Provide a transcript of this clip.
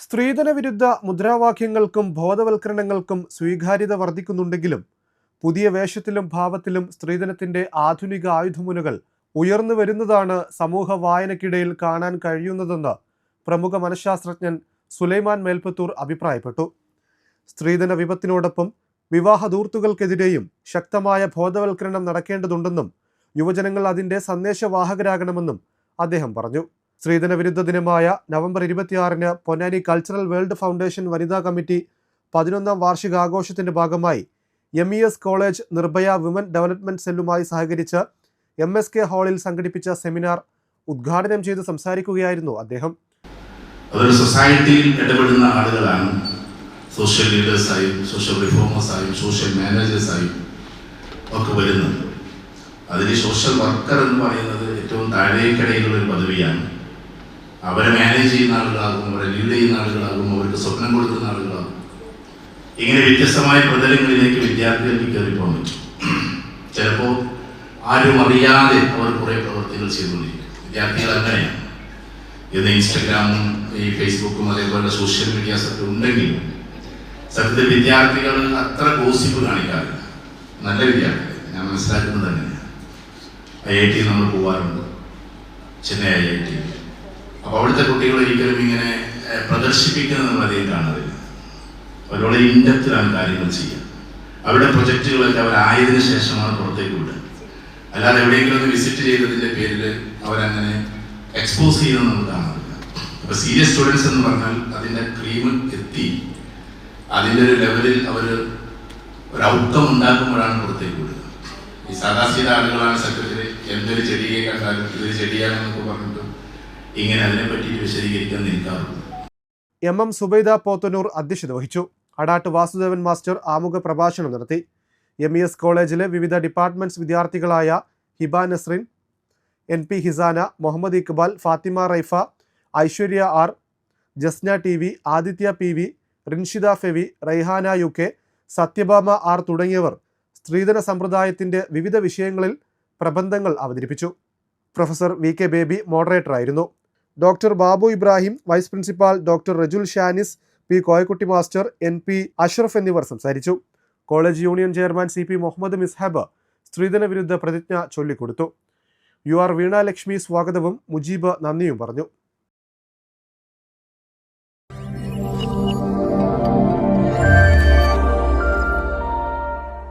സ്ത്രീധന വിരുദ്ധ മുദ്രാവാക്യങ്ങൾക്കും ബോധവൽക്കരണങ്ങൾക്കും സ്വീകാര്യത വർദ്ധിക്കുന്നുണ്ടെങ്കിലും പുതിയ വേഷത്തിലും ഭാവത്തിലും സ്ത്രീധനത്തിന്റെ ആധുനിക ആയുധമുനകൾ ഉയർന്നു വരുന്നതാണ് സമൂഹ വായനയ്ക്കിടയിൽ കാണാൻ കഴിയുന്നതെന്ന് പ്രമുഖ മനഃശാസ്ത്രജ്ഞൻ സുലൈമാൻ മേൽപ്പത്തൂർ അഭിപ്രായപ്പെട്ടു. സ്ത്രീധന വിപത്തിനോടൊപ്പം വിവാഹ ദൂർത്തുകൾക്കെതിരെയും ശക്തമായ ബോധവൽക്കരണം നടക്കേണ്ടതുണ്ടെന്നും യുവജനങ്ങൾ അതിന്റെ സന്ദേശവാഹകരാകണമെന്നും അദ്ദേഹം പറഞ്ഞു. സ്ത്രീധന വിരുദ്ധ ദിനമായ നവംബർ ഇരുപത്തിയാറിന് പൊന്നാനി കൾച്ചറൽ വേൾഡ് ഫൗണ്ടേഷൻ വനിതാ കമ്മിറ്റി പതിനൊന്നാം വാർഷികാഘോഷത്തിന്റെ ഭാഗമായി M E S college Nirbhaya women development സെല്ലുമായി സഹകരിച്ച് എം എസ് കെ ഹാളിൽ സംഘടിപ്പിച്ച സെമിനാർ ഉദ്ഘാടനം ചെയ്ത് സംസാരിക്കുകയായിരുന്നു അദ്ദേഹം. അതൊരു സൊസൈറ്റിയിൽ ഇടപെടുന്ന ആളുകളാണ് സോഷ്യൽ ലീഡേഴ്സായും സോഷ്യൽ റിഫോമേഴ്സായും സോഷ്യൽ മാനേജേഴ്സായും ഒക്കെ വരുന്നത്. അതിൽ സോഷ്യൽ വർക്കർ എന്ന് പറയുന്നത് ഏറ്റവും താഴേക്കിടയിലുള്ള ഒരു പദവിയാണ്. അവരെ മാനേജ് ചെയ്യുന്ന ആളുകളാകും അവരെ ലീഡ് ചെയ്യുന്ന ആളുകളാകും അവർക്ക് സ്വപ്നം കൊടുക്കുന്ന ആളുകളാകും. ഇങ്ങനെ വ്യത്യസ്തമായ പ്രതലങ്ങളിലേക്ക് വിദ്യാർത്ഥികൾക്ക് കയറിപ്പോകാൻ പറ്റും. ചിലപ്പോൾ ആരും അറിയാതെ അവർ കുറേ പ്രവർത്തികൾ ചെയ്തുകൊണ്ടിരിക്കും. വിദ്യാർത്ഥികൾ അങ്ങനെയാണ്. ഇന്ന് ഇൻസ്റ്റഗ്രാമും ഈ ഫേസ്ബുക്കും അതേപോലെ സോഷ്യൽ മീഡിയാസൊക്കെ ഉണ്ടെങ്കിലും സത്യത്തിൽ വിദ്യാർത്ഥികൾ അത്ര ഗോസിപ്പ് കാണിക്കാറില്ല. നല്ല വിദ്യാർത്ഥികൾ. ഞാൻ മനസ്സിലാക്കുന്നത് തന്നെയാണ് ഐ ഐ ടി നമ്മൾ പോകാറുണ്ട് ചെന്നൈ ഐ ഐ ടി അപ്പോൾ അവിടുത്തെ കുട്ടികൾ ഒരിക്കലും ഇങ്ങനെ പ്രദർശിപ്പിക്കുന്നത് നമ്മൾ അധികം കാണാറില്ല അവരോട് ഇൻഡപ്തിലാണ് കാര്യങ്ങൾ ചെയ്യുക. അവരുടെ പ്രൊജക്റ്റുകളൊക്കെ അവരായതിനു ശേഷമാണ് പുറത്തേക്ക് വിടുക. അല്ലാതെ എവിടെയെങ്കിലും വിസിറ്റ് ചെയ്തതിന്റെ പേരിൽ അവരങ്ങനെ എക്സ്പോസ് ചെയ്യുന്നത് നമുക്ക് കാണാറില്ല അപ്പൊ സീരിയസ് സ്റ്റുഡൻസ് എന്ന് പറഞ്ഞാൽ അതിന്റെ ക്രീം എത്തി. അതിന്റെ ഒരു ലെവലിൽ അവർ ഒരു ഔട്ട്കം ഉണ്ടാക്കുമ്പോഴാണ് പുറത്തേക്ക് വിടുക. ഈ സാദാസീത ആളുകളാണ് സത്യത്തിൽ എന്തൊരു ചെടിയെ കണ്ടാലും ഇതൊരു ചെടിയാണെന്നൊക്കെ പറഞ്ഞിട്ട് ഇങ്ങനെ അതിനെ പറ്റി വിശദീകരിക്കാൻ നിൽക്കാറുണ്ട് എം എം സുബൈദ പോത്തനൂർ അധ്യക്ഷത വഹിച്ചു. അടാട്ട് വാസുദേവൻ മാസ്റ്റർ ആമുഖ പ്രഭാഷണം നടത്തി. എം ഇ എസ് കോളേജിലെ വിവിധ departments വിദ്യാർത്ഥികളായ Hiba Nasrin N P Hisana Muhammad Iqbal Fathima Raifa Aishwarya R Jasna T V Aditya P V Rinshida Fevi Raihana U K Satyabhama R തുടങ്ങിയവർ സ്ത്രീധന സമ്പ്രദായത്തിന്റെ വിവിധ വിഷയങ്ങളിൽ പ്രബന്ധങ്ങൾ അവതരിപ്പിച്ചു. Professor V K Baby മോഡറേറ്ററായിരുന്നു doctor Babu Ibrahim vice principal doctor Rajul Shanis P Koyakutty master N P Ashraf എന്നിവർ സംസാരിച്ചു. College union chairman C P Muhammad Mishab സ്ത്രീധന വിരുദ്ധ പ്രതിജ്ഞ ചൊല്ലിക്കൊടുത്തു. യു ആർ വീണാലക്ഷ്മി സ്വാഗതവും മുജീബ് നന്ദിയും പറഞ്ഞു.